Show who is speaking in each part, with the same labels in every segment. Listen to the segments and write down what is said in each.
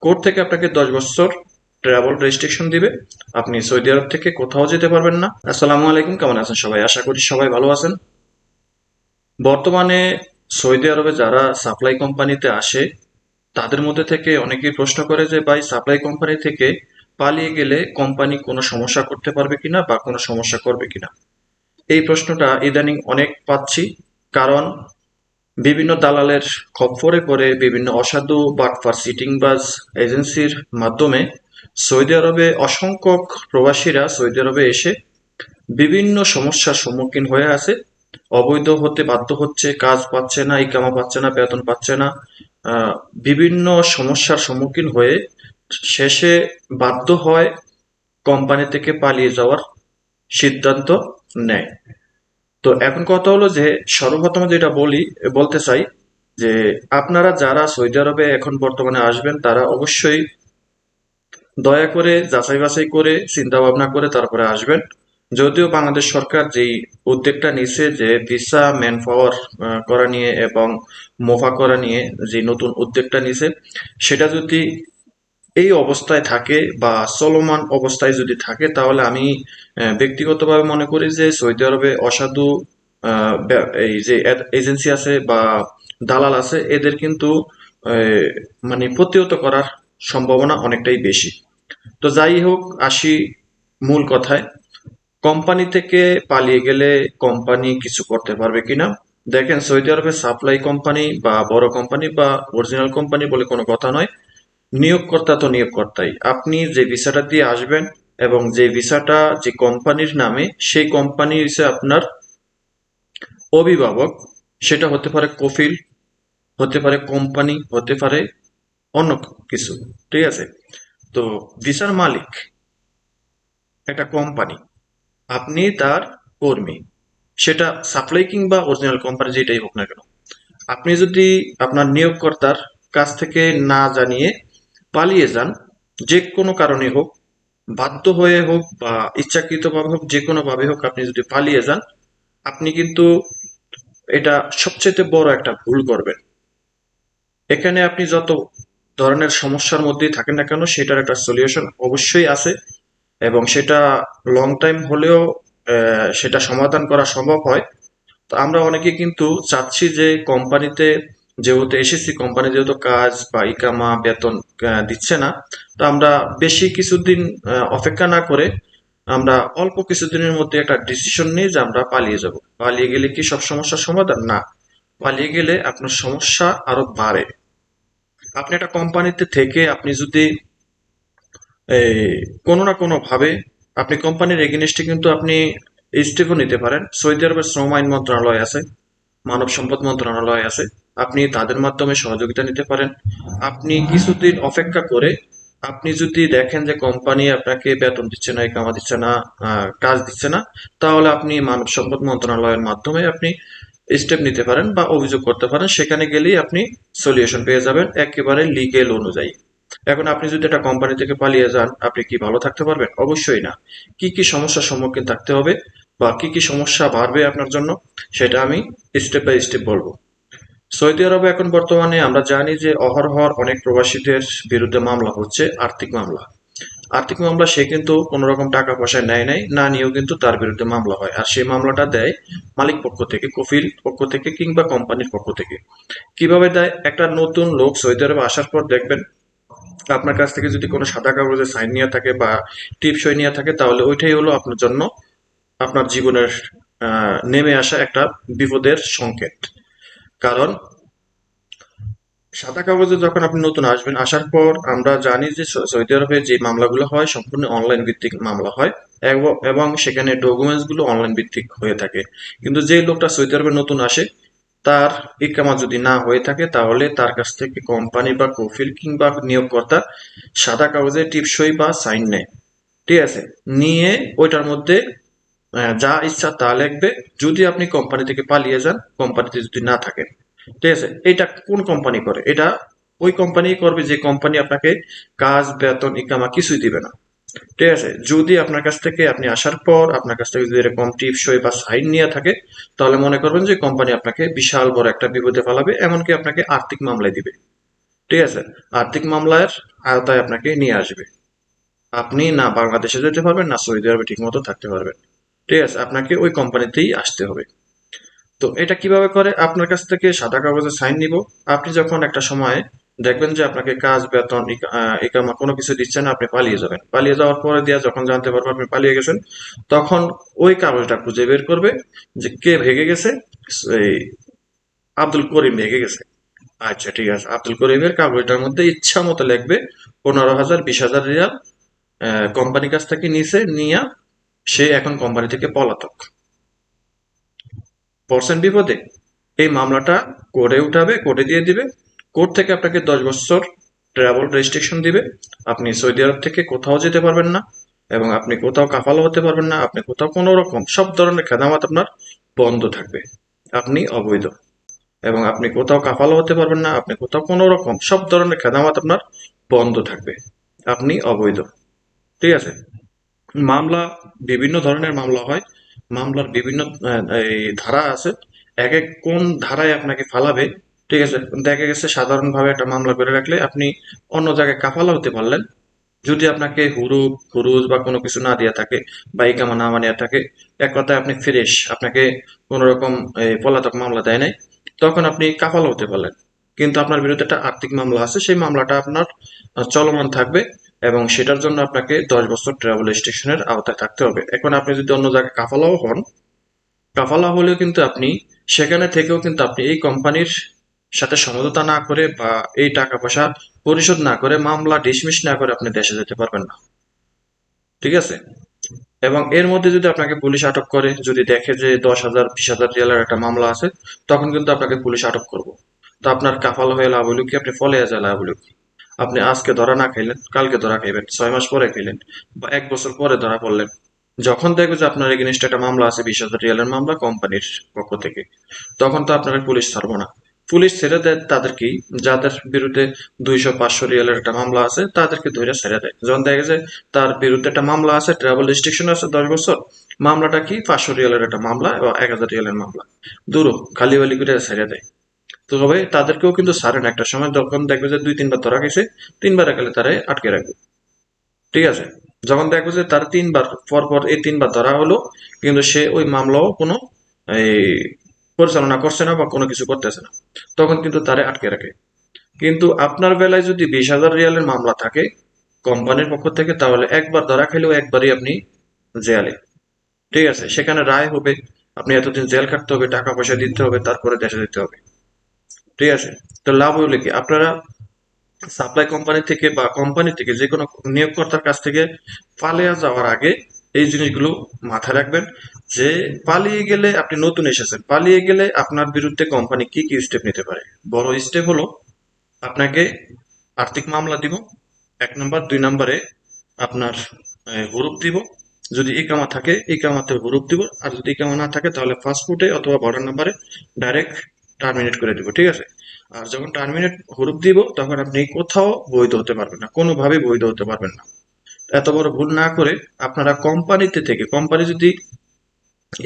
Speaker 1: Court থেকে আপনাকে দশ বছর ট্রাভেল রেস্ট্রিকশন দিবে। আপনি সৌদি আরব থেকে কোথাও যেতে পারবেন না। আসসালামু আলাইকুম, কেমন আছেন সবাই? আশা করি সবাই ভালো আছেন। বর্তমানে সৌদি আরবে যারা সাপ্লাই কোম্পানিতে আসে, তাদের মধ্যে থেকে অনেকেই প্রশ্ন করে যে, ভাই সাপ্লাই কোম্পানি থেকে পালিয়ে গেলে কোম্পানি কোনো সমস্যা করতে পারবে কিনা বা কোনো সমস্যা করবে কিনা? এই প্রশ্নটা ইদানিং অনেক পাচ্ছি। কারণ বিভিন্ন দালালের খপ্পরে পড়ে বিভিন্ন অসাধু বাটফার সিটিংবাজ এজেন্সির মাধ্যমে সৌদি আরবে অসংখ্য প্রবাসীরা সৌদি আরবে এসে বিভিন্ন সমস্যার সম্মুখীন হয়ে আছে। অবৈধ হতে বাধ্য হচ্ছে, কাজ পাচ্ছে না, ইকামা পাচ্ছে না, বেতন পাচ্ছে না। বিভিন্ন সমস্যার সম্মুখীন হয়ে শেষে বাধ্য হয় কোম্পানি থেকে পালিয়ে যাওয়ার সিদ্ধান্ত নেয়। তো এখন কথা হলো যে সর্বপ্রথমে যেটা বলি, বলতে চাই যে আপনারা যারা সৌদি আরবে এখন বর্তমানে আসবেন, তারা অবশ্যই দয়া করে যাচাই বাছাই করে চিন্তা ভাবনা করে তারপরে আসবেন। যদিও বাংলাদেশ সরকার যেই উদ্যোগটা নিছে যে ভিসা ম্যান পাওয়ার করা নিয়ে এবং মোফা করা নিয়ে যে নতুন উদ্যোগটা নিছে সেটা যদি এই অবস্থায় থাকে বা চলমান অবস্থায় যদি থাকে, তাহলে আমি ব্যক্তিগতভাবে মনে করি যে সৌদি আরবে অসাধু এই যে এজেন্সি আছে বা দালাল আছে, এদের কিন্তু মানে প্রতিহত করার সম্ভাবনা অনেকটাই বেশি। তো যাই হোক, আসি মূল কথায়। কোম্পানি থেকে পালিয়ে গেলে কোম্পানি কিছু করতে পারবে কিনা? দেখেন, সৌদি আরবে সাপ্লাই কোম্পানি বা বড় কোম্পানি বা অরিজিনাল কোম্পানি বলে কোনো কথা নয়। নিয়োগকর্তা তো নিয়োগকর্তাই। আপনি যে ভিসাটা দিয়ে আসবেন এবং যে ভিসাটা যে কোম্পানির নামে, সেই কোম্পানি হচ্ছে আপনার অভিভাবক। সেটা হতে পারে কফিল, হতে পারে কোম্পানি, হতে পারে অন্য কিছু। ঠিক আছে? তো ভিসার মালিক একটা কোম্পানি। আপনি তার কর্মী। সেটা সাপ্লাই কিংবা অরিজিনাল কোম্পানি যেটাই হোক না কেন। আপনি যদি আপনার নিয়োগকর্তার কাছ থেকে না জানিয়ে পালিয়ে যান, যে কোনো কারণে হোক, বাধ্য হয়ে হোক বা ইচ্ছাকৃতভাবে হোক, যে কোনো ভাবে হোক আপনি যদি পালিয়ে যান, আপনি কিন্তু এটা সবচেয়ে বড় একটা ভুল করবেন। এখানে আপনি যত ধরনের সমস্যার মধ্যেই থাকেন না কেন, সেটার একটা সলিউশন অবশ্যই আছে এবং সেটা লং টাইম হলেও সেটা সমাধান করা সম্ভব হয়। তো আমরা অনেকে কিন্তু চাচ্ছি যে কোম্পানিতে যেহেতু এসেছি কোম্পানি যেহেতু কাজ বা ইকামা, বেতন দিচ্ছে না, তো আমরা বেশি কিছুদিন অপেক্ষা না করে আমরা অল্প কিছুদিনের মধ্যে একটা ডিসিশন নিই যে আমরা পালিয়ে যাব। পালিয়ে গেলে কি সব সমস্যার সমাধান? না। পালিয়ে গেলে আপনার সমস্যা আরও বাড়ে। আপনি একটা কোম্পানিতে থেকে আপনি যদি কোনো না কোনো ভাবে আপনি কোম্পানির এগেনস্টে কিন্তু আপনি স্টেপও নিতে পারেন। সৌদি আরবের শ্রম আইন মন্ত্রণালয় আছে, মানব সম্পদ মন্ত্রণালয় আছে। আপনি তাদের মাধ্যমে সহযোগিতা নিতে পারেন। আপনি কিছুদিন অপেক্ষা করে আপনি যদি দেখেন যে কোম্পানি আপনাকে বেতন দিচ্ছে না কামা দিচ্ছে না কাজ দিচ্ছে না, তাহলে আপনি মানব সম্পদ মন্ত্রণালয়ের মাধ্যমে আপনি স্টেপ নিতে পারেন বা অভিযোগ করতে পারেন। সেখানে গেলেই আপনি সলিউশন পেয়ে যাবেন একেবারে লিগেল অনুযায়ী। এখন আপনি যদি একটা কোম্পানি থেকে পালিয়ে যান, আপনি কি ভালো থাকতে পারবেন? অবশ্যই না। কি কি সমস্যার সম্মুখীন থাকতে হবে বা কি কি সমস্যা বাড়বে আপনার জন্য, সেটা আমি স্টেপ বাই স্টেপ বলব। সৌদি আরবে এখন বর্তমানে আমরা জানি যে অহরহর অনেক প্রবাসীদের বিরুদ্ধে মামলা হচ্ছে, আর্থিক মামলা। আর্থিক মামলা সে কিন্তু কোনো রকম টাকা পয়সা নেয় নাই, না নিয়েও কিন্তু তার বিরুদ্ধে মামলা হয়। আর সেই মামলাটা দেয় মালিক পক্ষ থেকে, কফিল পক্ষ থেকে কিংবা কোম্পানির পক্ষ থেকে। কীভাবে দেয়? একটা নতুন লোক সৌদি আরবে আসার পর দেখবেন আপনার কাছ থেকে যদি কোনো সাদা কাগজে সাইন নিয়ে থাকে বা টিপসই নিয়ে থাকে, তাহলে ওইটাই হলো আপনার জন্য আপনার জীবনের নেমে আসা একটা বিপদের সংকেত। কারণ সাদা কাগজে যখন আপনি নতুন আসবেন, আসার পর আমরা জানি যে সৌদি আরবে যে মামলাগুলো হয়, সম্পূর্ণ অনলাইন ভিত্তিক মামলা হয়, এবং সেখানে ডকুমেন্টসগুলো অনলাইন ভিত্তিক হয়ে থাকে। কিন্তু যে লোকটা সৌদি আরবে নতুন আসে, তার ইকামা যদি না হয়ে থাকে, তাহলে তার কাছ থেকে কোম্পানি বা কফিল কিংবা নিয়োগকর্তা সাদা কাগজে টিপসই বা সাইন নেয়। ঠিক আছে? নিয়ে ওইটার মধ্যে যা ইচ্ছা তা লিখবে। যদি আপনি কোম্পানি থেকে পালিয়ে যান কোম্পানিতে যদি না থাকেন ঠিক আছে? এটা কোন কোম্পানি করে? এটা ওই কোম্পানি করবে যে কোম্পানি আপনাকে কাজ, বেতন, ইকামা কিছুই দিবে না। ঠিক আছে? যদি আপনার কাছ থেকে আপনি আসার পর আপনার কাছ থেকে যদি এরকম টিপসই বা সাইন নিয়ে থাকে, তাহলে মনে করবেন যে কোম্পানি আপনাকে বিশাল বড় একটা বিপদে ফেলাবে, এমনকি আপনাকে আর্থিক মামলায় দিবে। ঠিক আছে? আর্থিক মামলার আওতায় আপনাকে নিয়ে আসবে। আপনি না বাংলাদেশে যেতে পারবেন, না সৌদি আরবে ঠিক মতো থাকতে পারবেন। ঠিক আছে আপনাকে ওই কোম্পানিতেই আসতে হবে। তো এটা কীভাবে করে? আপনার কাছ থেকে সাদা কাগজে সাইন নিব। আপনি যখন একটা সময়ে দেখবেন যে আপনাকে কাজ, বেতন কোনো কিছু দিচ্ছে না আপনি পালিয়ে যাবেন। পালিয়ে যাওয়ার পরে দিয়া যখন জানতে পারব আপনি পালিয়ে গেছেন, তখন ওই কাগজটা খুঁজে বের করবে যে কে ভেগে গেছে এই আব্দুল করিম ভেগে গেছে। আচ্ছা ঠিক আছে। আব্দুল করিমের কাগজটার মধ্যে ইচ্ছা মতো লিখবে, পনেরো হাজার, বিশ হাজার রিয়াল কোম্পানির কাছ থেকে নিছে, নিয়া সে এখন কোম্পানি থেকে পলাতক। পড়ছেন বিপদে এই মামলাটা কোর্টে উঠাবে, কোর্টে দিয়ে দিবে। কোর্ট থেকে আপনাকে দশ বছর ট্রাভেল রেস্ট্রিকশন দিবে। আপনি সৌদি আরব থেকে কোথাও যেতে পারবেন না এবং আপনি কোথাও কাফালো হতে পারবেন না। আপনি কোথাও কোনো রকম, সব ধরনের খেদামাত আপনার বন্ধ থাকবে। আপনি অবৈধ এবং আপনি কোথাও কাফালো হতে পারবেন না। আপনি কোথাও কোনো রকম, সব ধরনের খেদামাত আপনার বন্ধ থাকবে। আপনি অবৈধ। ঠিক আছে? মামলা বিভিন্ন ধরনের মামলা হয়। মামলার বিভিন্ন এই ধারা আছে। এক এক কোন ধারায় আপনাকে ফালাবে, ঠিক আছে? দেখা গেছে সাধারণভাবে একটা মামলা করে রাখলে আপনি অন্য জায়গায় কাফালা হতে পারলেন। যদি আপনাকে হুরুপ হুরুজ বা কোনো কিছু না দিয়ে থাকে বা ইকামা না মানিয়ে থাকে, এক কথায় আপনি ফ্রেশ, আপনাকে কোনো রকম পলাতক মামলা দেয় নাই, তখন আপনি কাফালা হতে পারলেন। কিন্তু আপনার বিরুদ্ধে একটা আর্থিক মামলা আছে, সেই মামলাটা আপনার চলমান থাকবে। এবং সেটার জন্য আপনাকে দশ বছর ট্রাভেল রেস্ট্রিকশনের আওতায় থাকতে হবে। এখন আপনি যদি অন্য জায়গায় কাফালাও হন, কাফালা হলেও কিন্তু আপনি, সেখানে থেকেও কিন্তু আপনি এই কোম্পানির সাথে সমঝোতা না করে বা এই টাকা পয়সা পরিশোধ না করে মামলা ডিসমিস না করে আপনি দেশে যেতে পারবেন না। ঠিক আছে? এবং এর মধ্যে যদি আপনাকে পুলিশ আটক করে, যদি দেখে যে দশ হাজার, বিশ হাজার রিয়ালের একটা মামলা আছে, তখন কিন্তু আপনাকে পুলিশ আটক করব। তো আপনার কাফাল হয়ে লাভ হইল কি? আপনি ফলে যায় লাভ হইল কি? আপনি আজকে ধরা না খাইলেন, কালকে ধরা খাইবেন, ছয় মাস পরে খাইলেন, বা এক বছর পরে ধরা পড়লেন। যখন দেখবে যে আপনার এগেনস্ট একটা মামলা আছে, বিশ হাজার রিয়ালের মামলা কোম্পানির পক্ষ থেকে, তখন তো আপনাকে পুলিশ ছাড়বো না। পুলিশ ছেড়ে দেয় তাদেরকেই যাদের বিরুদ্ধে দুইশো, পাঁচশো রিয়ালের একটা মামলা আছে, তাদেরকে ধরে ছেড়ে দেয়। যখন দেখে যে তার বিরুদ্ধে একটা মামলা আছে, ট্রাভেল রেস্ট্রিকশন আছে দশ বছর, মামলাটা কি? পাঁচশো রিয়ালের একটা মামলা বা এক হাজার রিয়ালের মামলা। দূরও খালি বালি করে ছেড়ে দেয়। তবে তাদেরকেও কিন্তু ছাড়ে না একটা সময় যখন দেখবে যে দুই, তিনবার ধরা গেছে, তিনবার গেলে তারা আটকে রাখবে। ঠিক আছে? যখন দেখবে যে তার তিনবার, পর পর এই তিনবার ধরা হলো, কিন্তু সে ওই মামলাও কোনো, এই, পরিচালনা করছে না বা কোনো কিছু করতেছে না। তখন কিন্তু তারে আটকে রাখে। কিন্তু আপনার বেলায় যদি বিশ হাজার রিয়ালের মামলা থাকে কোম্পানির পক্ষ থেকে, তাহলে একবার ধরা খেলেও একবারই আপনি জেলে। ঠিক আছে? সেখানে রায় হবে, আপনি এতদিন জেল খাটতে হবে, টাকা পয়সা দিতে হবে, তারপরে দেশে দিতে হবে। ঠিক আছে? তো লাভ হইলে কি? আপনারা সাপ্লাই কোম্পানি থেকে বা কোম্পানি থেকে যে কোনো নিয়োগকর্তার কাছ থেকে পালিয়ে যাওয়ার আগে এই জিনিসগুলো মাথায় রাখবেন যে পালিয়ে গেলে আপনি নতুন এসেছেন। পালিয়ে গেলে আপনার বিরুদ্ধে কোম্পানি কি কি স্টেপ নিতে পারে? বড় স্টেপ হলো আপনাকে আর্থিক মামলা দিব, এক নম্বর। দুই নম্বরে আপনার হুরুপ দিব। যদি ইকামা থাকে ইকামাতে হুরুপ দিব। আর যদি ইকামা না থাকে, তাহলে ফাস্টফুডে অথবা বর্ডার নাম্বারে ডাইরেক্ট টার্মিনেট করে দিব, ঠিক আছে? আর যখন টার্মিনেট হুরুপ দিব, তখন আপনি কোথাও বৈধ হতে পারবেন না কোনোভাবে বৈধ হতে পারবেন না। এত বড় ভুল না করে আপনারা কোম্পানিতে থেকে কোম্পানি যদি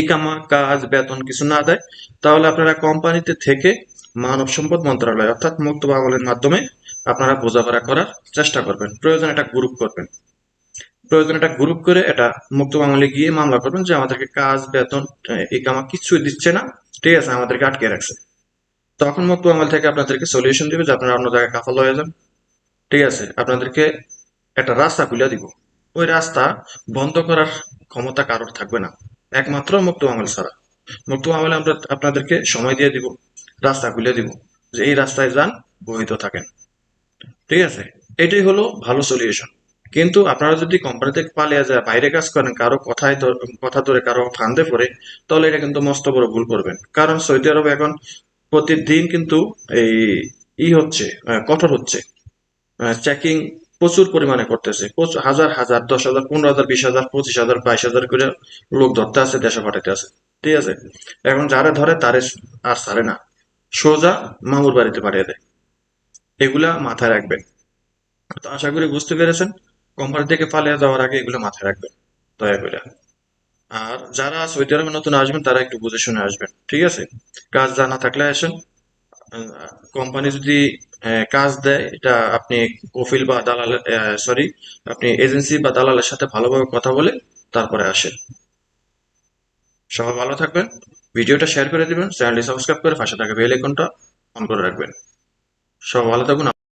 Speaker 1: ইকামা, কাজ, বেতন কিছু না দেয়, তাহলে আপনারা কোম্পানিতে থেকে মানব সম্পদ মন্ত্রণালয়, অর্থাৎ মুক্ত আমলের মাধ্যমে আপনারা বোঝাপড়া করার চেষ্টা করবেন। প্রয়োজন একটা গ্রুপ করবেন। প্রয়োজন একটা গ্রুপ করে এটা মুক্ত আমলে গিয়ে মামলা করবেন যে আমাদেরকে কাজ, বেতন ইকামা কিছুই দিচ্ছে না, ঠিক আছে, আমাদেরকে আটকে রাখছে। তখন মুক্ত আমল থেকে আপনাদেরকে সলিউশন দিবে যে আপনারা অন্য জায়গায় কাফাল হয়ে যান। ঠিক আছে? আপনাদেরকে একটা রাস্তা খুলে দিব। ওই রাস্তা বন্ধ করার ক্ষমতা কারোর থাকবে না। একমাত্র মুক্ত আমল ছাড়া। মুক্ত আমলে আমরা আপনাদেরকে সময় দিয়ে দিব, রাস্তা খুলে দিব যে এই রাস্তায় যান, বহিত থাকেন। ঠিক আছে? এটাই হলো ভালো সলিউশন কিন্তু আপনারা যদি কোম্পানি থেকে পালিয়ে যায়, বাইরে কাজ করেন, কারও কথায় কথা ধরে কারও ফান্দে পড়ে, তাহলে এটা কিন্তু মস্ত বড় ভুল করবেন। কারণ সৌদি আরব এখন প্রতিদিন কিন্তু এই ই হচ্ছে কঠোর হচ্ছে। চেকিং প্রচুর পরিমাণে করতেছে। হাজার হাজার, দশ হাজার, পনেরো হাজার, বিশ হাজার, পঁচিশ হাজার, বাইশ হাজার করে লোক ধরতে আছে, দেশে পাঠাতে আছে। ঠিক আছে? এখন যারা ধরে তারে আর ছাড়ে না। সোজা মামুর বাড়িতে পাঠিয়ে দেয়। এগুলা মাথায় রাখবেন। তো আশা করি বুঝতে পেরেছেন। কোম্পানি থেকে পালিয়ে যাওয়ার আগে এগুলো মাথায় রাখবেন। দয়া করে। আর যারা সৌদি আরবে নতুন আসবেন, তারা একটু বুঝে শুনে আসবেন। ঠিক আছে? কাজ জানা থাকলে আসেন। কোম্পানি যদি কাজ দেয়, এটা আপনি কফিল বা দালাল সরি, আপনি এজেন্সি বা দালালের সাথে ভালোভাবে কথা বলে তারপরে আসেন। সবাই ভালো থাকবেন। ভিডিওটা শেয়ার করে দিবেন। চ্যানেলটি সাবস্ক্রাইব করে পাশে থাকা বেল আইকনটা অন করে রাখবেন। সবাই ভালো থাকুন।